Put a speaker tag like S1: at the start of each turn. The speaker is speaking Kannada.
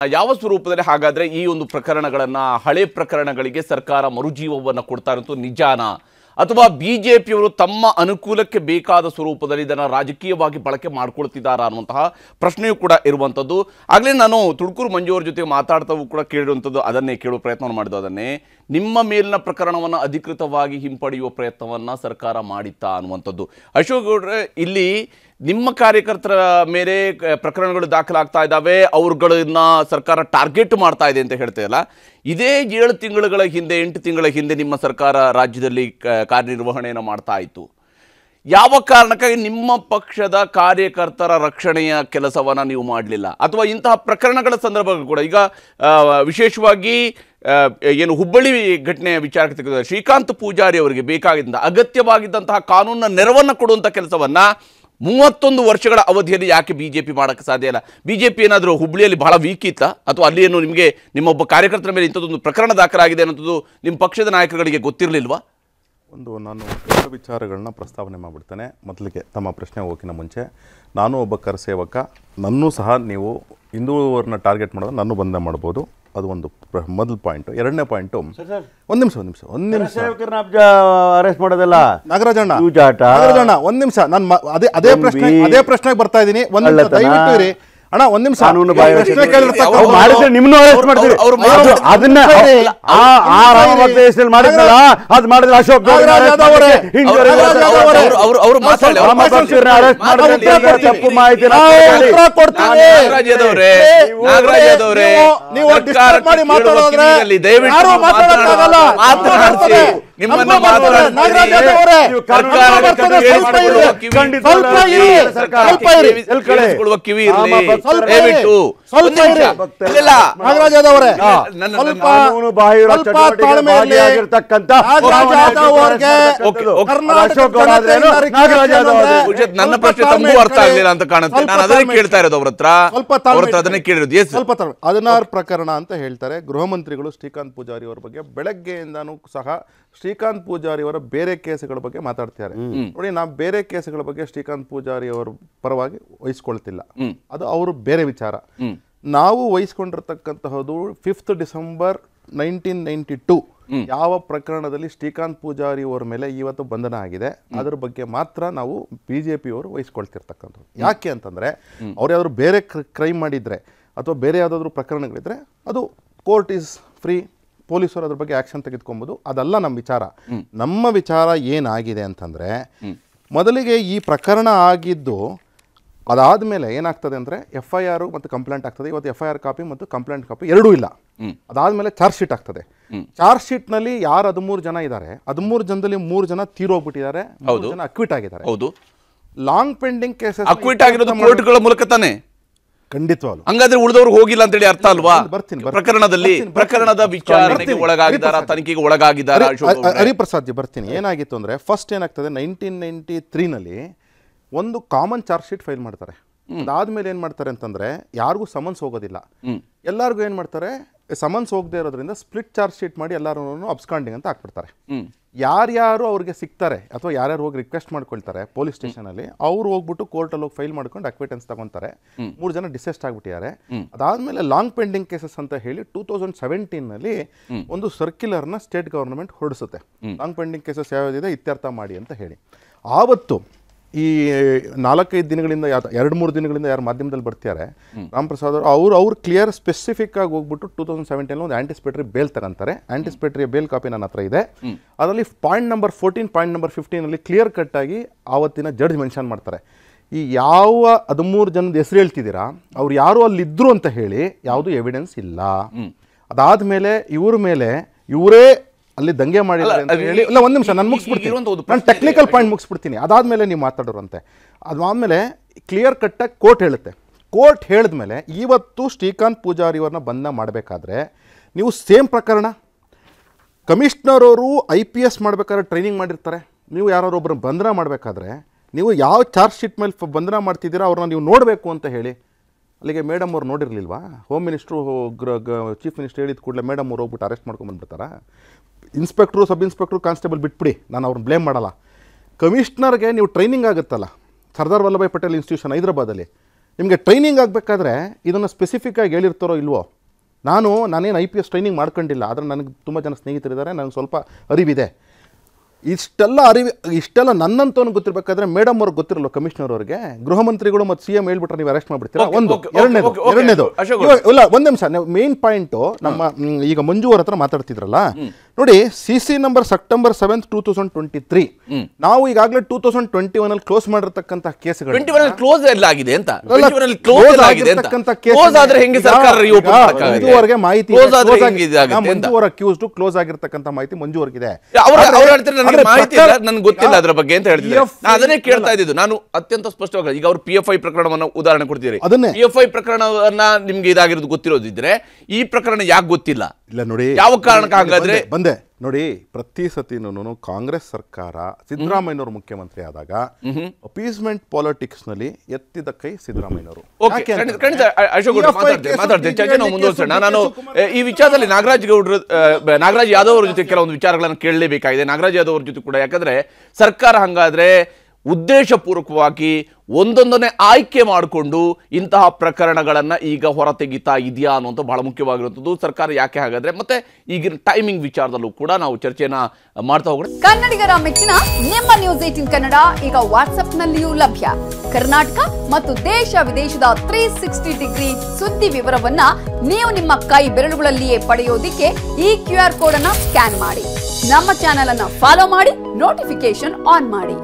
S1: ಯಾವ ಸ್ವರೂಪದಲ್ಲಿ ಹಾಗಾದ್ರೆ ಈ ಒಂದು ಪ್ರಕರಣಗಳನ್ನು ಹಳೆ ಪ್ರಕರಣಗಳಿಗೆ ಸರ್ಕಾರ ಮರುಜೀವವನ್ನು ಕೊಡ್ತಾ ಇರೋದು ನಿಜಾನ? ಅಥವಾ ಪಿಯವರು ತಮ್ಮ ಅನುಕೂಲಕ್ಕೆ ಬೇಕಾದ ಸ್ವರೂಪದಲ್ಲಿ ಇದನ್ನು ರಾಜಕೀಯವಾಗಿ ಬಳಕೆ ಮಾಡ್ಕೊಳ್ತಿದ್ದಾರಾ ಅನ್ನುವಂತಹ ಪ್ರಶ್ನೆಯೂ ಕೂಡ ಇರುವಂಥದ್ದು ಆಗಲೇ ನಾನು ತುಡ್ಕೂರು ಮಂಜು ಅವ್ರ ಜೊತೆ ಮಾತಾಡ್ತಾವು ಕೂಡ ಕೇಳಿರುವಂಥದ್ದು ಅದನ್ನೇ ಕೇಳುವ ಪ್ರಯತ್ನ ಮಾಡಿದ್ದು ಅದನ್ನೇ. ನಿಮ್ಮ ಮೇಲಿನ ಪ್ರಕರಣವನ್ನು ಅಧಿಕೃತವಾಗಿ ಹಿಂಪಡೆಯುವ ಪ್ರಯತ್ನವನ್ನು ಸರ್ಕಾರ ಮಾಡಿತ್ತಾ ಅನ್ನುವಂಥದ್ದು. ಅಶೋಕ್ ಗೌಡ್ರೆ, ಇಲ್ಲಿ ನಿಮ್ಮ ಕಾರ್ಯಕರ್ತರ ಮೇಲೆ ಪ್ರಕರಣಗಳು ದಾಖಲಾಗ್ತಾ ಇದ್ದಾವೆ, ಅವ್ರಗಳನ್ನ ಸರ್ಕಾರ ಟಾರ್ಗೆಟ್ ಮಾಡ್ತಾ ಇದೆ ಅಂತ ಹೇಳ್ತೀಯಲ್ಲ, ಇದೇ ಏಳು ತಿಂಗಳುಗಳ ಹಿಂದೆ, ಎಂಟು ತಿಂಗಳ ಹಿಂದೆ ನಿಮ್ಮ ಸರ್ಕಾರ ರಾಜ್ಯದಲ್ಲಿ ಕಾರ್ಯನಿರ್ವಹಣೆಯನ್ನು ಮಾಡ್ತಾ ಇತ್ತು. ಯಾವ ಕಾರಣಕ್ಕಾಗಿ ನಿಮ್ಮ ಪಕ್ಷದ ಕಾರ್ಯಕರ್ತರ ರಕ್ಷಣೆಯ ಕೆಲಸವನ್ನು ನೀವು ಮಾಡಲಿಲ್ಲ? ಅಥವಾ ಇಂತಹ ಪ್ರಕರಣಗಳ ಸಂದರ್ಭ ಕೂಡ ಈಗ ವಿಶೇಷವಾಗಿ ಏನು ಹುಬ್ಬಳ್ಳಿ ಘಟನೆಯ ವಿಚಾರಕ್ಕೆ ತೆಗೆದ ಶ್ರೀಕಾಂತ್ ಪೂಜಾರಿ ಅವರಿಗೆ ಬೇಕಾಗಿದ್ದ ಅಗತ್ಯವಾಗಿದ್ದಂತಹ ಕಾನೂನಿನ ನೆರವನ್ನು ಕೊಡುವಂಥ ಕೆಲಸವನ್ನು ಮೂವತ್ತೊಂದು ವರ್ಷಗಳ ಅವಧಿಯಲ್ಲಿ ಯಾಕೆ ಬಿ ಜೆ ಪಿ ಮಾಡೋಕ್ಕೆ ಸಾಧ್ಯ ಇಲ್ಲ? ಬಿ ಜೆ ಪಿ ಏನಾದರೂ ಹುಬ್ಬಳ್ಳಿಯಲ್ಲಿ ಬಹಳ ವೀಕ್ ಇತ್ತ? ಅಥವಾ ಅಲ್ಲಿ ಏನು ನಿಮಗೆ ನಿಮ್ಮ ಒಬ್ಬ ಕಾರ್ಯಕರ್ತರ ಮೇಲೆ ಇಂಥದ್ದೊಂದು ಪ್ರಕರಣ ದಾಖಲಾಗಿದೆ ಅನ್ನೋದು ನಿಮ್ಮ ಪಕ್ಷದ ನಾಯಕರುಗಳಿಗೆ ಗೊತ್ತಿರಲಿಲ್ವಾ?
S2: ಒಂದು, ನಾನು ಎರಡು ವಿಚಾರಗಳನ್ನ ಪ್ರಸ್ತಾವನೆ ಮಾಡಿಬಿಡ್ತೇನೆ. ಮೊದಲಿಗೆ ತಮ್ಮ ಪ್ರಶ್ನೆ ಹೋಗಿನ ಮುಂಚೆ, ನಾನು ಒಬ್ಬ ಕರಸೇವಕ, ನನ್ನೂ ಸಹ ನೀವು ಹಿಂದೂವರನ್ನ ಟಾರ್ಗೆಟ್ ಮಾಡೋದು ನಾನು ಬಂದ ಮಾಡ್ಬೋದು. ಅದು ಒಂದು ಮೊದಲ ಪಾಯಿಂಟು ಎರಡನೇ ಪಾಯಿಂಟು ಒಂದು ನಿಮಿಷ ಒಂದು ನಿಮಿಷ ಒಂದು ನಿಮಿಷ.
S3: ಅರೆಸ್ಟ್ ಮಾಡೋದಲ್ಲ?
S2: ನಾಗರಾಜಣ್ಣ. ನಾಗರಾಜಣ್ಣ ಒಂದ್ ನಿಮಿಷ. ನಾನು ಅದೇ ಅದೇ ಪ್ರಶ್ನೆ. ಅದೇ ಪ್ರಶ್ನೆಗೆ ಬರ್ತಾ ಇದ್ದೀನಿ. ಒಂದ್ ನಿಮಿಷ. ದಯವಿಟ್ಟು ಇರಿ. ಅಣ್ಣ ಒಂದ್ ನಿಮಿಷ.
S3: ಕಾನೂನು ಮಾಡಿದ್ರೆ ನಿಮ್ಮನ್ನು ಅರೆಸ್ಟ್
S1: ಅವ್ರು-
S3: ಮಾಡ್ತೀವಿ.
S1: ಅವ್ರು
S3: ಅದು- ಅದನ್ನ ಆ ಆ ರಾಮಭದ್ರೇಶ್ವರಲ್ಲಿ ಮಾಡಿದ್ನಲ್ಲ ಅದು ಮಾಡಿದ್ರೆ ಅಶೋಕ್ ತಪ್ಪು ಮಾಹಿತಿ
S1: ದಯವಿಟ್ಟು ಕಿವಿ- ಇರಲಿ. ದಯವಿಟ್ಟು
S2: ಸ್ವಲ್ಪ. ನಾಗರಾಜ್ ಯಾದವ್
S1: ನನ್ನ-
S2: ಸ್ವಲ್ಪ ತಾಳ್ಮೆ
S1: ನನ್ನ ಪ್ರಶ್ನೆ ತಮಗೂ ಅರ್ಥ. ಆಗಲಿಲ್ಲ ಅಂತ ಕಾಣುತ್ತೆ ನಾನು ಅದನ್ನೇ ಕೇಳ್ತಾ ಇರೋದು ಅವ್ರ ಹತ್ರ.
S2: ಸ್ವಲ್ಪ
S1: ಅದನ್ನೇ ಕೇಳಿರೋದು. ಎಸ್
S2: ಸ್ವಲ್ಪ ತಾಳ್ಮೆ. ಹದಿನಾರು ಪ್ರಕರಣ ಅಂತ ಹೇಳ್ತಾರೆ. ಗೃಹ ಮಂತ್ರಿಗಳು ಶ್ರೀಕಾಂತ್ ಪೂಜಾರಿ ಅವರ ಬಗ್ಗೆ ಬೆಳಗ್ಗೆಯಿಂದಾನು ಸಹ ಶ್ರೀಕಾಂತ್ ಪೂಜಾರಿ ಅವರ ಬೇರೆ ಕೇಸುಗಳ ಬಗ್ಗೆ ಮಾತಾಡ್ತಿದ್ದಾರೆ. ನೋಡಿ ನಾವು ಬೇರೆ ಕೇಸುಗಳ ಬಗ್ಗೆ ಶ್ರೀಕಾಂತ್ ಪೂಜಾರಿ ಅವರ ಪರವಾಗಿ ವಹಿಸ್ಕೊಳ್ತಿಲ್ಲ. ಅದು ಅವರು ಬೇರೆ ವಿಚಾರ. ನಾವು ವಹಿಸ್ಕೊಂಡಿರ್ತಕ್ಕಂತಹದ್ದು fifth December nineteen ninety two ಯಾವ ಪ್ರಕರಣದಲ್ಲಿ ಶ್ರೀಕಾಂತ್ ಪೂಜಾರಿ ಅವರ ಮೇಲೆ ಇವತ್ತು ಬಂಧನ ಆಗಿದೆ ಅದರ ಬಗ್ಗೆ ಮಾತ್ರ ನಾವು ಬಿ ಜೆ ಪಿಯವರು ವಹಿಸ್ಕೊಳ್ತಿರ್ತಕ್ಕಂಥದ್ದು. ಯಾಕೆ ಅಂತಂದ್ರೆ ಅವ್ರು ಯಾವ್ದಾದ್ರು ಬೇರೆ ಕ್ರೈಮ್ ಮಾಡಿದ್ರೆ ಅಥವಾ ಬೇರೆ ಯಾವುದಾದ್ರೂ ಪ್ರಕರಣಗಳಿದ್ರೆ ಅದು ಕೋರ್ಟ್ ಈಸ್ ಫ್ರೀ ಪೊಲೀಸರು ಅದ್ರ ಬಗ್ಗೆ ಆ್ಯಕ್ಷನ್ ತೆಗೆದುಕೊಬೋದು. ಅದಲ್ಲ ನಮ್ಮ ವಿಚಾರ. ನಮ್ಮ ವಿಚಾರ ಏನಾಗಿದೆ ಅಂತಂದರೆ ಮೊದಲಿಗೆ ಈ ಪ್ರಕರಣ ಆಗಿದ್ದು ಅದಾದಮೇಲೆ ಏನಾಗ್ತದೆ ಅಂದರೆ ಎಫ್ ಐ ಆರ್ ಮತ್ತು ಕಂಪ್ಲೇಂಟ್ ಆಗ್ತದೆ. ಇವತ್ತು ಎಫ್ ಐ ಆರ್ ಕಾಪಿ ಮತ್ತು ಕಂಪ್ಲೇಂಟ್ ಕಾಪಿ ಎರಡೂ ಇಲ್ಲ. ಅದಾದಮೇಲೆ ಚಾರ್ಜ್ ಶೀಟ್ ಆಗ್ತದೆ. ಚಾರ್ಜ್ ಶೀಟ್ನಲ್ಲಿ ಯಾರು ಹದಿಮೂರು ಜನ ಇದ್ದಾರೆ ಹದಿಮೂರು ಜನದಲ್ಲಿ ಮೂರು ಜನ ತೀರೋಗ್ಬಿಟ್ಟಿದ್ದಾರೆ ಮೂರು ಜನ ಅಕ್ವಿಟ್ ಆಗಿದ್ದಾರೆ.
S1: ಹೌದು.
S2: ಲಾಂಗ್ ಪೆಂಡಿಂಗ್ ಕೇಸಸ್
S1: ಅಕ್ವಿಟ್ ಆಗಿರೋದು ಕೋರ್ಟ್ಗಳ ಮೂಲಕ ತಾನೆ?
S2: ಖಂಡಿತವಾಗ್ಲು.
S1: ಹಂಗಾದ್ರೆ ಉಳಿದವರು ಹೋಗಿಲ್ಲ ಅಂತ ಹೇಳಿ ಅರ್ಥ ಅಲ್ವಾ?
S2: ಬರ್ತೀನಿ.
S1: ಪ್ರಕರಣದಲ್ಲಿ. ಪ್ರಕರಣದ ವಿಚಾರಣೆಗೆ ಒಳಗಾಗಿದ್ದಾರೆ. ತನಿಖೆಗೆ ಒಳಗಾಗಿದ್ದಾರೆ?
S2: ಹರಿಪ್ರಸಾದ್ ಜಿ ಬರ್ತೀನಿ. ಏನಾಗಿತ್ತು ಅಂದ್ರೆ ಫಸ್ಟ್ ಏನಾಗ್ತದೆ ನೈನ್ಟೀನ್ ನೈನ್ಟಿ ತ್ರೀನಲ್ಲಿ ಒಂದು ಕಾಮನ್ ಚಾರ್ಜ್ ಶೀಟ್ ಫೈಲ್ ಮಾಡ್ತಾರೆ. ಅದಾದ್ಮೇಲೆ ಏನು ಮಾಡ್ತಾರೆ ಅಂತಂದ್ರೆ ಯಾರಿಗೂ ಸಮನ್ಸ್ ಹೋಗೋದಿಲ್ಲ. ಎಲ್ಲರಿಗೂ ಏನು ಮಾಡ್ತಾರೆ ಸಮನ್ಸ್ ಹೋಗದೆ ಇರೋದ್ರಿಂದ ಸ್ಪ್ಲಿಟ್ ಚಾರ್ಜ್ ಶೀಟ್ ಮಾಡಿ ಎಲ್ಲರೂ ಅಬ್ಸ್ಕಾಂಡಿಂಗ್ ಅಂತ ಹಾಕ್ಬಿಡ್ತಾರೆ. ಯಾರ್ಯಾರು ಅವ್ರಿಗೆ ಸಿಗ್ತಾರೆ ಅಥವಾ ಯಾರ್ಯಾರು ಹೋಗಿ ರಿಕ್ವೆಸ್ಟ್ ಮಾಡ್ಕೊಳ್ತಾರೆ ಪೊಲೀಸ್ ಸ್ಟೇಷನ್ ಅಲ್ಲಿ ಅವ್ರು ಹೋಗ್ಬಿಟ್ಟು ಕೋರ್ಟಲ್ಲಿ ಹೋಗಿ ಫೈಲ್ ಮಾಡ್ಕೊಂಡು ಅಕ್ವಿಟೆನ್ಸ್ ತಗೊಂತಾರೆ. ಮೂರು ಜನ ಡಿಸೆಸ್ಟ್ ಆಗ್ಬಿಟ್ಟಿದ್ದಾರೆ. ಅದಾದ್ಮೇಲೆ ಲಾಂಗ್ ಪೆಂಡಿಂಗ್ ಕೇಸಸ್ ಅಂತ ಹೇಳಿ ಟೂ ತೌಸಂಡ್ ಸೆವೆಂಟೀನಲ್ಲಿ ಒಂದು ಸರ್ಕ್ಯುಲರ್ನ ಸ್ಟೇಟ್ ಗವರ್ನಮೆಂಟ್ ಹೊರಡಿಸುತ್ತೆ ಲಾಂಗ್ ಪೆಂಡಿಂಗ್ ಕೇಸಸ್ ಯಾವ್ದಿದೆ ಇತ್ಯರ್ಥ ಮಾಡಿ ಅಂತ ಹೇಳಿ. ಆವತ್ತು ಈ ನಾಲ್ಕೈದು ದಿನಗಳಿಂದ ಯಾ- ಎರಡು ಮೂರು ದಿನಗಳಿಂದ ಯಾರು ಮಾಧ್ಯಮದಲ್ಲಿ ಬರ್ತಾರೆ ರಾಮಪ್ರಸಾದ್ ಅವರು ಅವ್ರು ಅವ್ರು ಕ್ಲಿಯರ್ ಸ್ಪೆಸಿಫಿಕ್ ಆಗಿ ಹೋಗ್ಬಿಟ್ಟು ಟೂ ತೌಸಂಡ್ ಸೆವೆಂಟೀನ್ ಒಂದು ಆಂಟಿಸಿಪೇಟರಿ ಬೇಲ್ ತಗೊಂತಾರೆ. ಆಂಟಿಸಿಪೇಟರಿ ಬೇಲ್ ಕಾಪಿ ನನ್ನ ಹತ್ರ ಇದೆ. ಅದರಲ್ಲಿ point number fourteen point number ಫಿಫ್ಟೀನಲ್ಲಿ clear cut ಆಗಿ ಆವತ್ತಿನ ಜಡ್ಜ್ ಮೆನ್ಷನ್ ಮಾಡ್ತಾರೆ. ಈ ಯಾವ ಹದಿಮೂರು ಜನದ ಹೆಸರು ಹೇಳ್ತಿದ್ದೀರಾ? ಅವ್ರು ಯಾರು ಅಲ್ಲಿದ್ರು ಅಂತ ಹೇಳಿ ಯಾವುದು ಎವಿಡೆನ್ಸ್ ಇಲ್ಲ. ಅದಾದ ಮೇಲೆ ಇವ್ರ ಮೇಲೆ ಇವರೇ ಅಲ್ಲಿ ದಂಗೆ ಹೇಳಿ ಇಲ್ಲ ಒಂದು ನಿಮಿಷ ನಾನು ಮುಗಿಸ್ಬಿಡ್ತೀನಿ. ನಾನು ಟೆಕ್ನಿಕಲ್ ಪಾಯಿಂಟ್ ಮುಗಿಸ್ಬಿಡ್ತೀನಿ. ಅದಾದಮೇಲೆ ನೀವು ಮಾತಾಡೋರಂತೆ. ಅದಾದಮೇಲೆ ಕ್ಲಿಯರ್ ಕಟ್ಟಾಗಿ ಕೋರ್ಟ್ ಹೇಳುತ್ತೆ. ಕೋರ್ಟ್ ಹೇಳಿದ್ಮೇಲೆ ಇವತ್ತು ಶ್ರೀಕಾಂತ್ ಪೂಜಾರಿ ಅವ್ರನ್ನ ಬಂಧನ ಮಾಡಬೇಕಾದ್ರೆ ನೀವು ಸೇಮ್ ಪ್ರಕರಣ. ಕಮಿಷ್ನರ್ ಅವರು ಐ ಪಿ ಎಸ್ ಮಾಡಬೇಕಾದ್ರೆ ಟ್ರೈನಿಂಗ್ ಮಾಡಿರ್ತಾರೆ. ನೀವು ಯಾರಾದ್ರು ಒಬ್ಬರು ಬಂಧನ ಮಾಡಬೇಕಾದ್ರೆ ನೀವು ಯಾವ ಚಾರ್ಜ್ ಶೀಟ್ ಮೇಲೆ ಬಂಧನ ಮಾಡ್ತಿದ್ದೀರಾ ಅವ್ರನ್ನ ನೀವು ನೋಡಬೇಕು ಅಂತ ಹೇಳಿ. ಅಲ್ಲಿಗೆ ಮೇಡಮ್ ಅವ್ರು ನೋಡಿರಲಿಲ್ವಾ? ಹೋಮ್ ಮಿನಿಸ್ಟ್ರು ಗ್ರ ಚೀಫ್ ಮಿನಿಸ್ಟರ್ ಹೇಳಿದ ಕೂಡಲೇ ಮೇಡಮ್ ಅವ್ರು ಹೋಗ್ಬಿಟ್ಟು ಅರೆಸ್ಟ್ ಮಾಡ್ಕೊಂಡ್ಬಂದ್ಬಿಡ್ತಾರಾ ಇನ್ಸ್ಪೆಕ್ಟ್ರು ಸಬ್ ಇನ್ಸ್ಪೆಕ್ಟ್ರು ಕಾನ್ಸ್ಟೇಬಲ್ ಬಿಟ್ಬಿಡಿ. ನಾನು ಅವ್ರನ್ನ ಬ್ಲೇಮ್ ಮಾಡಲ್ಲ. ಕಮಿಷ್ನರ್ಗೆ ನೀವು ಟ್ರೈನಿಂಗ್ ಆಗುತ್ತಲ್ಲ. ಸರ್ದಾರ್ ವಲ್ಲಭಾಯ್ ಪಟೇಲ್ ಇನ್ಸ್ಟಿಟ್ಯೂಷನ್ ಹೈದರಾಬಾದಲ್ಲಿ. ನಿಮಗೆ ಟ್ರೈನಿಂಗ್ ಆಗಬೇಕಾದ್ರೆ ಇದನ್ನು ಸ್ಪೆಸಿಫಿಕ್ ಆಗಿ ಹೇಳಿರ್ತಾರೋ ಇಲ್ವೋ? ನಾನು, ನಾನೇನು ಐ ಪಿ ಎಸ್ ಟ್ರೈನಿಂಗ್ ಮಾಡ್ಕೊಂಡಿಲ್ಲ. ಆದರೆ ನನಗೆ ತುಂಬ ಜನ ಸ್ನೇಹಿತರಿದ್ದಾರೆ. ನನಗೆ ಸ್ವಲ್ಪ ಅರಿವಿದೆ. ಇಷ್ಟೆಲ್ಲ ಅರಿವಿ ಇಷ್ಟೆಲ್ಲ ನನ್ನಂತವನು ಗೊತ್ತಿರಬೇಕಾದ್ರೆ ಮೇಡಮ್ ಅವ್ರಿಗೆ ಗೊತ್ತಿರಲ್ಲ ಕಮಿಷನರ್ ಅವರಿಗೆ. ಗೃಹ ಮಂತ್ರಿಗಳು ಮತ್ತು ಸಿ ಎಂ ಹೇಳ್ಬಿಟ್ರೆ ನೀವು ಅರೆಸ್ಟ್ ಮಾಡ್ಬಿಡ್ತೀರಾ? ಒಂದು ಎರಡನೇದು. ಎರಡನೇದು. ಇಲ್ಲ ಒಂದ್ ನಿಮಿಷ ಮೇನ್ ಪಾಯಿಂಟು ನಮ್ಮ ಈಗ ಮಂಜು ಅವ್ರ ಹತ್ರ ಮಾತಾಡ್ತಿದ್ರಲ್ಲ? ನೋಡಿ C C number September seventh two thousand twenty three ನಾವು ಈಗಾಗಲೇ ಟೂ ತೌಸಂಡ್ ಟ್ವೆಂಟಿ ಒನ್ ಅಲ್ಲಿ ಕ್ಲೋಸ್ ಮಾಡಿರ್ತಕ್ಕಂಥ ಕೇಸ್ಗಳು
S1: ಟ್ವೆಂಟಿ ಒನ್ ಕ್ಲೋಸ್ ಆಗಿದೆ ಅಂತ. ಕ್ಲೋಸ್ ಆಗಿದೆ ಕ್ಲೋಸ್ ಆದ್ರೆ ಹೆಂಗೆ ಸರ್ಕಾರ
S2: ಇದುವರೆಗೆ? ಮಾಹಿತಿ ಇದೆ.
S1: Close ಆದ್ರೆ ಹೆಂಗೆ
S2: ಆಗಿ-
S1: ಇದಾಗುತ್ತೆ
S2: ಈಗ
S1: ಅಂತ?
S2: ಮಂಜು ಅವರ ಅಕ್ಯೂಸ್ಡ್ ಕ್ಲೋಸ್ ಆಗಿರ್ತಕ್ಕಂಥ ಮಾಹಿತಿ ಮಂಜುವರ್ಗಿದೆ. ಅವ್ರಿಗಿದೆ
S1: ಅವ್ರು ಹೇಳ್ತಾರೆ ನನಗೆ ಮಾಹಿತಿ ಇಲ್ಲ. ನನ್ಗೆ ಗೊತ್ತಿಲ್ಲ ಅದ್ರ ಬಗ್ಗೆ ಅಂತ ಹೇಳ್ತಿದ್ದಾರೆ. ನಾನು ಅದನ್ನೇ ಕೇಳ್ತಾ ಇದ್ದಿದ್ದು. ನಾನು ಅತ್ಯಂತ ಸ್ಪಷ್ಟವಾಗಿ ಈಗ ಅವರು ಪಿ ಎಫ್ ಐ ಪ್ರಕರಣವನ್ನು ಉದಾಹರಣೆ ಕೊಡ್ತೀರಿ.
S2: ಅದನ್ನೇ.
S1: ಪಿ ಎಫ್ ಐ ಪ್ರಕರಣವನ್ನ ನಿಮ್ಗೆ ಇದಾಗಿರೋದು ಗೊತ್ತಿರೋದಿದ್ರೆ ಈ ಪ್ರಕರಣ ಯಾಕೆ ಗೊತ್ತಿಲ್ಲ?
S2: ಇಲ್ಲ ನೋಡಿ.
S1: ಯಾವ ಕಾರಣಕ್ಕೆ ಹಾಗಾದ್ರೆ
S2: ಬಂದೆ- ಬಂದೆ. ನೋಡಿ ಪ್ರತಿ ಸತಿನೂ ಕಾಂಗ್ರೆಸ್ ಸರ್ಕಾರ ಸಿದ್ದರಾಮಯ್ಯನವರು ಮುಖ್ಯಮಂತ್ರಿ ಆದಾಗ ಅಪೀಸ್ಮೆಂಟ್ ಪಾಲಿಟಿಕ್ಸ್ನಲ್ಲಿ ಎತ್ತಿದ ಕೈ ಸಿದ್ದರಾಮಯ್ಯನವರು.
S1: ನಾವು
S2: TDI
S1: ನಾನು ಈ ವಿಚಾರದಲ್ಲಿ ನಾಗರಾಜ್ ಗೌಡ್ರ ನಾಗರಾಜ್ ಯಾದವ್ ಅವ್ರ ಜೊತೆ ಕೆಲವೊಂದು ವಿಚಾರಗಳನ್ನು ಕೇಳಲೇಬೇಕಾಗಿದೆ. ನಾಗರಾಜ್ ಯಾದವ್ ಅವ್ರ ಜೊತೆ ಕೂಡ ಯಾಕಂದ್ರೆ ಸರ್ಕಾರ ಹಂಗಾದ್ರೆ ಉದ್ದೇಶಪೂರ್ವಕವಾಗಿ ಒಂದೊಂದನ್ನೇ ಆಯ್ಕೆ ಮಾಡಿಕೊಂಡು ಇಂತಹ ಪ್ರಕರಣಗಳನ್ನು ಈಗ ಹೊರತೆಗಿತಾ ಇದೆಯಾ ಅನ್ನೋದು ಬಹಳ ಮುಖ್ಯವಾಗಿರುವಂಥದ್ದು. ಸರ್ಕಾರ ಯಾಕೆ ಹಾಗಾದ್ರೆ ಮತ್ತೆ ಈಗಿನ ಟೈಮಿಂಗ್ ವಿಚಾರದಲ್ಲೂ ಕೂಡ ನಾವು ಚರ್ಚೆನ ಮಾಡ್ತಾ ಹೋಗೋಣ.
S4: ಕನ್ನಡಿಗರ ಮೆಚ್ಚಿನ ನಿಮ್ಮ ನ್ಯೂಸ್ ಏಟಿನ್ ಕನ್ನಡ ಈಗ ವಾಟ್ಸ್ಆಪ್ನಲ್ಲಿಯೂ ಲಭ್ಯ. ಕರ್ನಾಟಕ ಮತ್ತು ದೇಶ ವಿದೇಶದ ತ್ರೀ ಸಿಕ್ಸ್ಟಿ ಡಿಗ್ರಿ ಸುದ್ದಿ ವಿವರವನ್ನ ನೀವು ನಿಮ್ಮ ಕೈ ಬೆರಳುಗಳಲ್ಲಿಯೇ ಪಡೆಯೋದಿಕ್ಕೆ ಈ ಕ್ಯೂ ಆರ್ ಕೋಡ್ ಸ್ಕ್ಯಾನ್ ಮಾಡಿ. ನಮ್ಮ ಚಾನೆಲ್ ಅನ್ನ ಫಾಲೋ ಮಾಡಿ ನೋಟಿಫಿಕೇಶನ್ ಆನ್ ಮಾಡಿ.